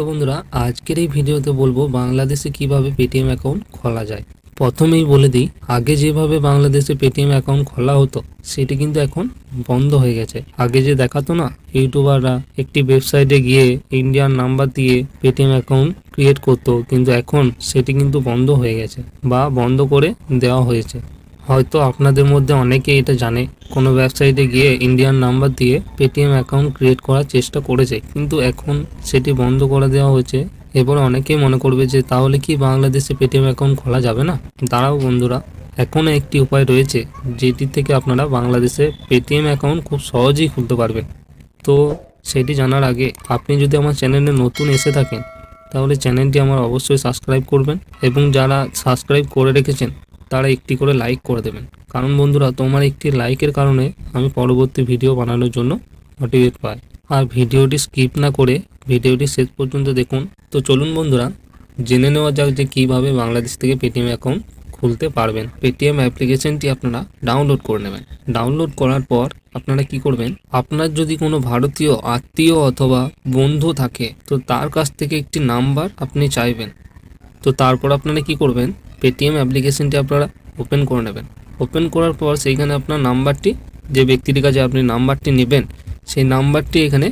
তো বন্ধুরা, আজকের এই ভিডিওতে বলব বাংলাদেশে কীভাবে পেটিএম অ্যাকাউন্ট খোলা যায়। প্রথমেই বলে দিই, আগে যেভাবে বাংলাদেশে পেটিএম অ্যাকাউন্ট খোলা হতো, সেটি কিন্তু এখন বন্ধ হয়ে গেছে। আগে যে দেখাতো না, ইউটিউবাররা একটি ওয়েবসাইটে গিয়ে ইন্ডিয়ান নাম্বার দিয়ে পেটিএম অ্যাকাউন্ট ক্রিয়েট করতো, কিন্তু এখন সেটি কিন্তু বন্ধ হয়ে গেছে বা বন্ধ করে দেওয়া হয়েছে। হয়তো আপনাদের মধ্যে অনেকে এটা জানে। কোনো ওয়েবসাইটে গিয়ে ইন্ডিয়ান নাম্বার দিয়ে পেটিএম অ্যাকাউন্ট ক্রিয়েট করার চেষ্টা করেছে। কিন্তু এখন সেটি বন্ধ করে দেওয়া হয়েছে। এবার অনেকেই মনে করবে যে, তাহলে কি বাংলাদেশে পেটিএম অ্যাকাউন্ট খোলা যাবে না? দাঁড়াও বন্ধুরা এখনও একটি উপায় রয়েছে, যেটি থেকে আপনারা বাংলাদেশে পেটিএম অ্যাকাউন্ট খুব সহজেই খুলতে পারবেন। তো সেটি জানার আগে, আপনি যদি আমার চ্যানেলে নতুন এসে থাকেন, তাহলে চ্যানেলটি আমার অবশ্যই সাবস্ক্রাইব করবেন। এবং যারা সাবস্ক্রাইব করে রেখেছেন তারা একটি করে লাইক করে দেবেন। কারণ বন্ধুরা, তোমার একটি লাইকের কারণে আমি পরবর্তী ভিডিও বানানোর জন্য মোটিভেট পাই। আর ভিডিওটি স্কিপ না করে ভিডিওটি শেষ পর্যন্ত দেখুন। তো চলুন বন্ধুরা, জেনে নেওয়া যাক যে কীভাবে বাংলাদেশ থেকে পেটিএম অ্যাকাউন্ট খুলতে পারবেন। পেটিএম অ্যাপ্লিকেশনটি আপনারা ডাউনলোড করে নেবেন। ডাউনলোড করার পর আপনারা কি করবেন? আপনার যদি কোনো ভারতীয় আত্মীয় অথবা বন্ধু থাকে, তো তার কাছ থেকে একটি নাম্বার আপনি চাইবেন। তো তারপর আপনারা কি করবেন? পেটিএম অ্যাপ্লিকেশনটি আপনারা ওপেন করে নেবেন। ওপেন করার পর সেইখানে আপনার নাম্বারটি, যে ব্যক্তির কাছে আপনি নাম্বারটি নেবেন, সেই নাম্বারটি এখানে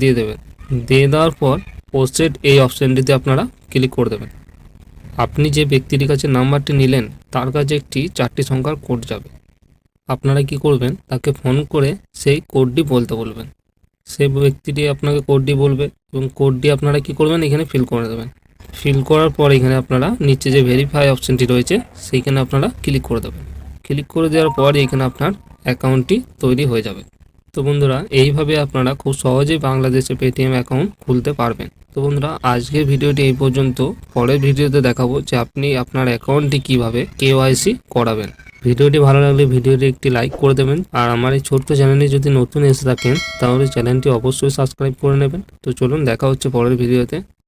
দিয়ে দেবেন। দিয়ে দেওয়ার পর পোস্টেড এই অপশানটিতে আপনারা ক্লিক করে দেবেন। আপনি যে ব্যক্তির কাছে নাম্বারটি নিলেন, তার কাছে একটি চারটি সংখ্যার কোড যাবে। আপনারা কি করবেন, তাকে ফোন করে সেই কোডটি বলতে বলবেন। সেই ব্যক্তিটি আপনাকে কোডটি বলবে এবং কোডটি আপনারা কি করবেন, এখানে ফিল করে দেবেন। ফিল করার পর এখানে আপনারা নিচে যে ভেরিফাই অপশনটি রয়েছে, সেইখানে আপনারা ক্লিক করে দেবেন। ক্লিক করে দেওয়ার পর এখানে আপনার অ্যাকাউন্টটি তৈরি হয়ে যাবে। তো বন্ধুরা, এইভাবে আপনারা খুব সহজেই বাংলাদেশে পেটিএম অ্যাকাউন্ট খুলতে পারবেন। তো বন্ধুরা, আজকের ভিডিওটি এই পর্যন্ত। পরের ভিডিওতে দেখাবো যে আপনি আপনার অ্যাকাউন্টটি কীভাবে কেওয়াইসি করাবেন। ভিডিওটি ভালো লাগলে ভিডিওটি একটি লাইক করে দেবেন। আর আমার এই ছোট্ট চ্যানেলে যদি নতুন এসে থাকেন, তাহলে চ্যানেলটি অবশ্যই সাবস্ক্রাইব করে নেবেন। তো চলুন, দেখা হচ্ছে পরের ভিডিওতে।